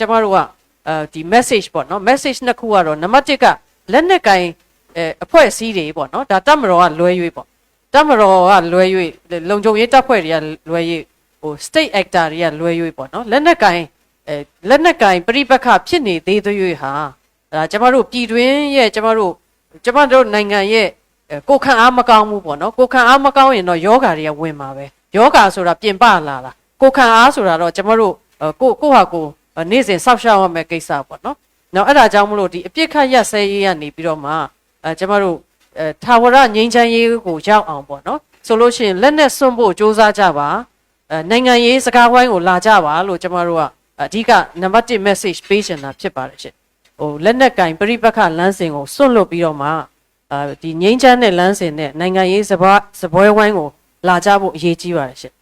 ကျမတို့ကအဲဒီ message ပေါ့နော် message နှစ်ခုကတော့နံပါတ်1ကလက်နက်ကင်အဲအဖွဲ့အစည်းတွေပေါ့နော်ဒါတပ်မတော်ကလွဲ၍ပေါ့တပ်မတော်ကလွဲ၍လုံခြုံရေးတပ်ဖွဲ့တွေကလွဲ၍ဟို state actor တွေကလွဲ၍ပေါ့နော်လက်နက်ကင်အဲလက်နက်ကင်ပြိပက္ခဖြစ်နေသေးသေး၍ဟာဒါကျမတို့ပြည်တွင်းရဲ့ကျမတို့ကျမတို့နိုင်ငံရဲ့အဲကိုယ်ခံအားမကောင်းဘူးပေါ့နော်ကိုယ်ခံအားမကောင်းရင်တော့ယောဂါတွေကဝင်မှာပဲယောဂါဆိုတာပြင်ပလာတာကိုယ်ခံအားဆိုတာတော့ကျမတို့အဲကိုကိုယ့်ဟာကိုယ်အဲ နေ့စဉ်စောင့်ရှောက်ရမယ့်ကိစ္စပေါ့နော်နောက်အဲ့ဒါကြောင့်မလို့ဒီအပြစ်ခတ်ရက်စဲရေးကနေပြီးတော့မှအဲကျမတို့အဲထာဝရငြိမ်းချမ်းရေးကိုရောက်အောင်ပေါ့နော်ဆိုလို့ရှိရင်လက်နဲ့စွန့်ဖို့စ조사ကြပါအဲနိုင်ငံရေးစကားဝိုင်းကိုလာကြပါလို့ကျမတို့ကအဓိကနံပါတ်1 message ပေးချင်တာဖြစ်ပါတယ်ရှင်ဟိုလက်နက်ကင်ပြိပက္ခလမ်းစဉ်ကိုစွန့်လွတ်ပြီးတော့မှအာဒီငြိမ်းချမ်းတဲ့လမ်းစဉ်နဲ့နိုင်ငံရေးစဘာစပွဲဝိုင်းကိုလာကြဖို့အရေးကြီးပါတယ်ရှင်